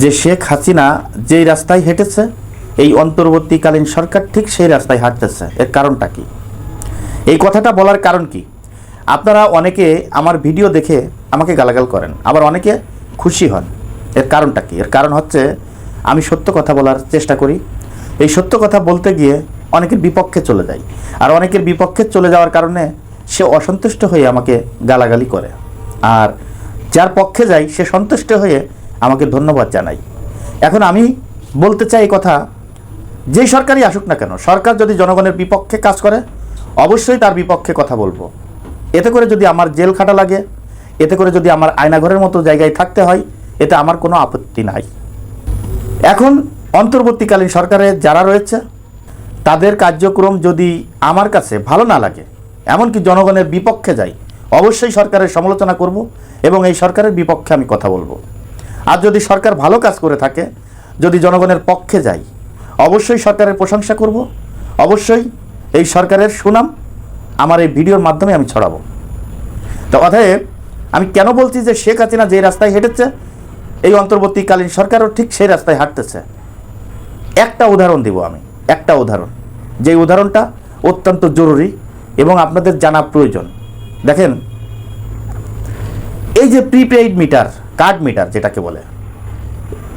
যে শেখ হাসিনা যেই রাস্তায় হেঁটেছে, এই অন্তর্বর্তীকালীন সরকার ঠিক সেই রাস্তায় হাঁটতেছে। এর কারণটা কি? এই কথাটা বলার কারণ কি? আপনারা অনেকে আমার ভিডিও দেখে আমাকে গালাগাল করেন, আবার অনেকে খুশি হন। এর কারণটা কি? এর কারণ হচ্ছে, আমি সত্য কথা বলার চেষ্টা করি। এই সত্য কথা বলতে গিয়ে অনেকের বিপক্ষে চলে যাই, আর অনেকের বিপক্ষে চলে যাওয়ার কারণে সে অসন্তুষ্ট হয়ে আমাকে গালাগালি করে। আর যার পক্ষে যাই, সে সন্তুষ্ট হয়ে আমাকে ধন্যবাদ জানাই। এখন আমি বলতে চাই এই কথা, যেই সরকারই আসুক না কেন, সরকার যদি জনগণের বিপক্ষে কাজ করে, অবশ্যই তার বিপক্ষে কথা বলব। এতে করে যদি আমার জেল খাটা লাগে, এতে করে যদি আমার আয়নাঘরের মতো জায়গায় থাকতে হয়, এতে আমার কোনো আপত্তি নাই। এখন অন্তর্বর্তীকালীন সরকারে যারা রয়েছে, তাদের কার্যক্রম যদি আমার কাছে ভালো না লাগে, এমনকি জনগণের বিপক্ষে যাই, অবশ্যই সরকারের সমালোচনা করব এবং এই সরকারের বিপক্ষে আমি কথা বলব। আর যদি সরকার ভালো কাজ করে থাকে, যদি জনগণের পক্ষে যাই, অবশ্যই সরকারের প্রশংসা করব, অবশ্যই এই সরকারের সুনাম আমার এই ভিডিওর মাধ্যমে আমি ছড়াবো। তো অতএব, আমি কেন বলছি যে শেখ হাসিনা যে রাস্তায় হেঁটেছে, এই অন্তর্বর্তীকালীন সরকারও ঠিক সেই রাস্তায় হাঁটতেছে। একটা উদাহরণ দিব আমি, একটা উদাহরণ। যে উদাহরণটা অত্যন্ত জরুরি এবং আপনাদের জানা প্রয়োজন। দেখেন, এই যে প্রিপেইড মিটার কার্ড মিটার যেটাকে বলে।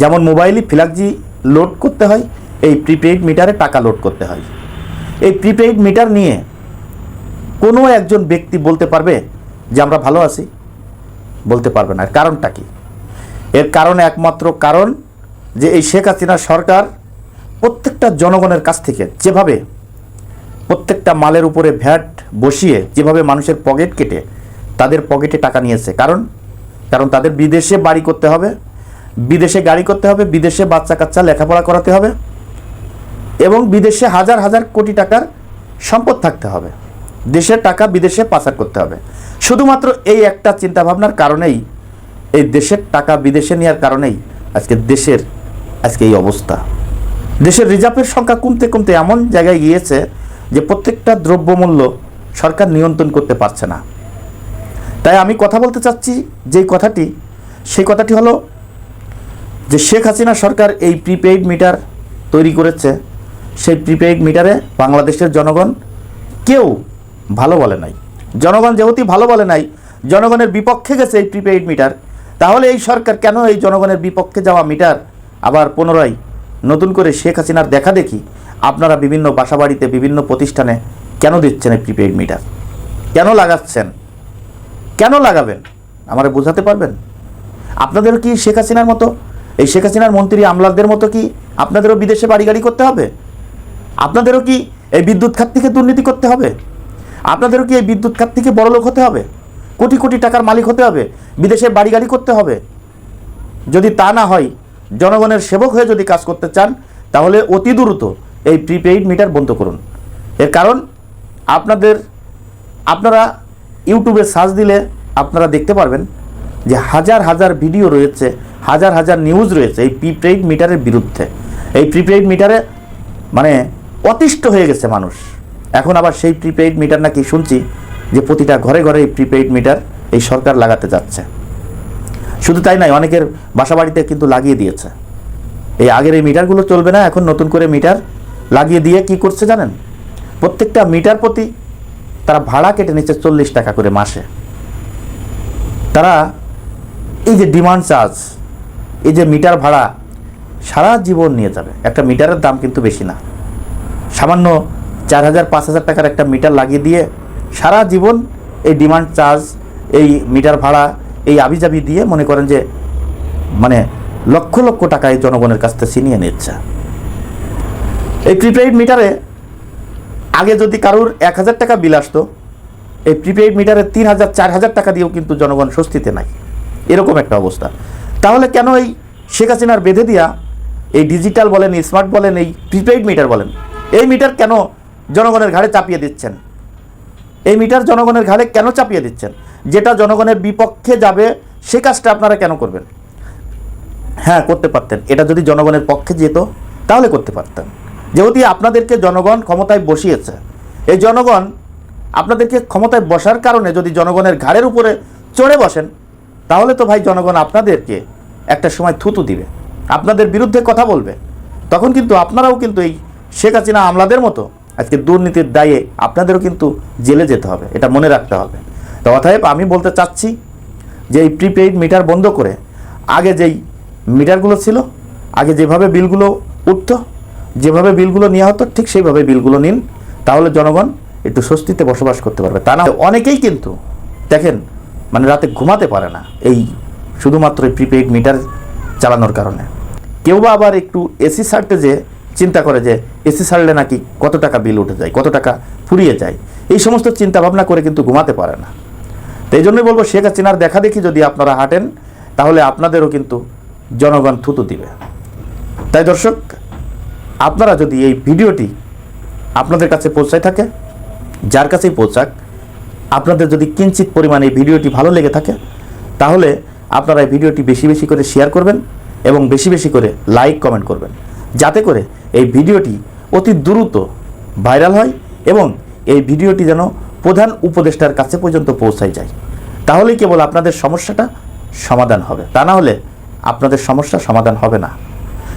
যেমন মোবাইলে ফ্ল্যাগজি লোড করতে হয়, এই প্রিপেইড মিটারে টাকা লোড করতে হয়। এই প্রিপেইড মিটার নিয়ে কোনো একজন ব্যক্তি বলতে পারবে যে আমরা ভালো আছি, বলতে পারবে না। এর কারণটা কি? এর কারণ একমাত্র কারণ যে এই শেখ হাসিনা সরকার প্রত্যেকটা জনগণের কাছ থেকে যেভাবে প্রত্যেকটা মালের উপরে ভ্যাট বসিয়ে যেভাবে মানুষের পকেট কেটে তাদের পকেটে টাকা নিয়েছে। কারণ কারণ তাদের বিদেশে বাড়ি করতে হবে, বিদেশে গাড়ি করতে হবে, বিদেশে বাচ্চা কাচ্চা লেখাপড়া করাতে হবে এবং বিদেশে হাজার হাজার কোটি টাকার সম্পদ থাকতে হবে। দেশের টাকা বিদেশে পাচার করতে হবে। শুধুমাত্র এই একটা চিন্তাভাবনার কারণেই, এই দেশের টাকা বিদেশে নেওয়ার কারণেই আজকে দেশের, আজকে এই অবস্থা। দেশের রিজার্ভের সংখ্যা কমতে কমতে এমন জায়গায় গিয়েছে যে প্রত্যেকটা দ্রব্যমূল্য সরকার নিয়ন্ত্রণ করতে পারছে না। তাই আমি কথা বলতে চাচ্ছি যেই কথাটি, সেই কথাটি হলো যে শেখ হাসিনা সরকার এই প্রিপেইড মিটার তৈরি করেছে। সেই প্রিপেইড মিটারে বাংলাদেশের জনগণ কেউ ভালো বলে নাই। জনগণ যেহেতু ভালো বলে নাই, জনগণের বিপক্ষে গেছে এই প্রিপেইড মিটার তাহলে এই সরকার কেন এই জনগণের বিপক্ষে যাওয়া মিটার আবার পুনরায় নতুন করে শেখ হাসিনার দেখা দেখি, আপনারা বিভিন্ন বাসাবাড়িতে, বিভিন্ন প্রতিষ্ঠানে কেন দিচ্ছেন এই প্রিপেইড মিটার কেন লাগাচ্ছেন? কেন লাগাবেন? আমারে বোঝাতে পারবেন? আপনাদেরও কি শেখ হাসিনার মতো? এই শেখ হাসিনার মন্ত্রী আমলাদের মতো কি আপনাদেরও বিদেশে বাড়ি গাড়ি করতে হবে? আপনাদেরও কি এই বিদ্যুৎ খাত থেকে দুর্নীতি করতে হবে? আপনাদেরও কি এই বিদ্যুৎ খাত থেকে বড়লোক হতে হবে? কোটি কোটি টাকার মালিক হতে হবে? বিদেশে বাড়ি গাড়ি করতে হবে? যদি তা না হয়, জনগণের সেবক হয়ে যদি কাজ করতে চান, তাহলে অতি দ্রুত এই প্রিপেইড মিটার বন্ধ করুন। এর কারণ আপনাদের, আপনারা ইউটিউবে সার্চ দিলে আপনারা দেখতে পারবেন যে হাজার হাজার ভিডিও রয়েছে, হাজার হাজার নিউজ রয়েছে এই প্রিপেইড মিটারের বিরুদ্ধে। এই প্রিপেইড মিটারে মানে অতিষ্ঠ হয়ে গেছে মানুষ। এখন আবার সেই প্রিপেইড মিটার নাকি শুনছি যে প্রতিটা ঘরে ঘরে এই প্রিপেইড মিটার এই সরকার লাগাতে যাচ্ছে। শুধু তাই নয়, অনেকের বাসা বাড়িতে কিন্তু লাগিয়ে দিয়েছে। এই আগের এই মিটারগুলো চলবে না, এখন নতুন করে মিটার লাগিয়ে দিয়ে কি করছে জানেন? প্রত্যেকটা মিটার প্রতি তারা ভাড়া কেটে নিচ্ছে চল্লিশ টাকা করে মাসে। তারা এই যে ডিমান্ড চার্জ এই যে মিটার ভাড়া, সারা জীবন নিয়ে যাবে। একটা মিটারের দাম কিন্তু বেশি না। সামান্য চার হাজার, পাঁচ হাজার টাকার একটা মিটার লাগিয়ে দিয়ে সারা জীবন এই ডিমান্ড চার্জ এই মিটার ভাড়া, এই আবিজাবি দিয়ে মনে করেন যে মানে লক্ষ লক্ষ টাকা এই জনগণের কাছ থেকে ছিনিয়ে নিচ্ছে। এই প্রিপেইড মিটারে আগে যদি কারোর এক হাজার টাকা বিল আসতো, এই প্রিপেইড মিটারে তিন হাজার, চার হাজার টাকা দিয়েও কিন্তু জনগণ স্বস্তিতে নাই। এরকম একটা অবস্থা। তাহলে কেন এই শেখ হাসিনার বেঁধে দিয়া এই ডিজিটাল বলেন স্মার্ট বলেন, এই প্রিপেইড মিটার বলেন, এই মিটার কেন জনগণের ঘাড়ে চাপিয়ে দিচ্ছেন? এই মিটার জনগণের ঘাড়ে কেন চাপিয়ে দিচ্ছেন? যেটা জনগণের বিপক্ষে যাবে, সে কাজটা আপনারা কেন করবেন? হ্যাঁ করতে পারতেন। এটা যদি জনগণের পক্ষে যেত, তাহলে করতে পারতেন। যেহেতু আপনাদেরকে জনগণ ক্ষমতায় বসিয়েছে, এই জনগণ আপনাদেরকে ক্ষমতায় বসার কারণে যদি জনগণের ঘাড়ের উপরে চড়ে বসেন, তাহলে তো ভাই জনগণ আপনাদেরকে একটা সময় থুতু দিবে, আপনাদের বিরুদ্ধে কথা বলবে। তখন কিন্তু আপনারাও কিন্তু এই শেখ হাসিনা আমলাদের মতো আজকে দুর্নীতির দায়ে আপনাদেরও কিন্তু জেলে যেতে হবে, এটা মনে রাখতে হবে। তো অতএব আমি বলতে চাচ্ছি যে এই প্রিপেইড মিটার বন্ধ করে আগে যেই মিটারগুলো ছিল, আগে যেভাবে বিলগুলো উঠত যেভাবে বিলগুলো নেওয়া হতো, ঠিক সেইভাবে বিলগুলো নিন। তাহলে জনগণ একটু স্বস্তিতে বসবাস করতে পারবে। তা না অনেকেই কিন্তু, দেখেন মানে রাতে ঘুমাতে পারে না এই শুধুমাত্র প্রিপেইড মিটার চালানোর কারণে। কেউ বা আবার একটু এসি সারতে যে চিন্তা করে যে এসি সারলে নাকি কত টাকা বিল উঠে যায়, কত টাকা ফুরিয়ে যায়। এই সমস্ত চিন্তা ভাবনা করে কিন্তু ঘুমাতে পারে না। তো এই জন্যই বলব, শেখ হাসিনার দেখা দেখি যদি আপনারা হাঁটেন, তাহলে আপনাদেরও কিন্তু জনগণ থুতু দিবে। তাই দর্শক আপনারা যদি এই ভিডিওটি আপনাদের কাছে পৌঁছায় থাকে, যার কাছেই পৌঁছাক, আপনাদের যদি কিঞ্চিত পরিমাণে এই ভিডিওটি ভালো লেগে থাকে, তাহলে আপনারা এই ভিডিওটি বেশি বেশি করে শেয়ার করবেন এবং বেশি বেশি করে লাইক কমেন্ট করবেন। যাতে করে এই ভিডিওটি অতি দ্রুত ভাইরাল হয় এবং এই ভিডিওটি যেন প্রধান উপদেষ্টার কাছে পর্যন্ত পৌঁছায় যায়। তাহলেই কেবল আপনাদের সমস্যাটা সমাধান হবে। তা না হলে আপনাদের সমস্যা সমাধান হবে না।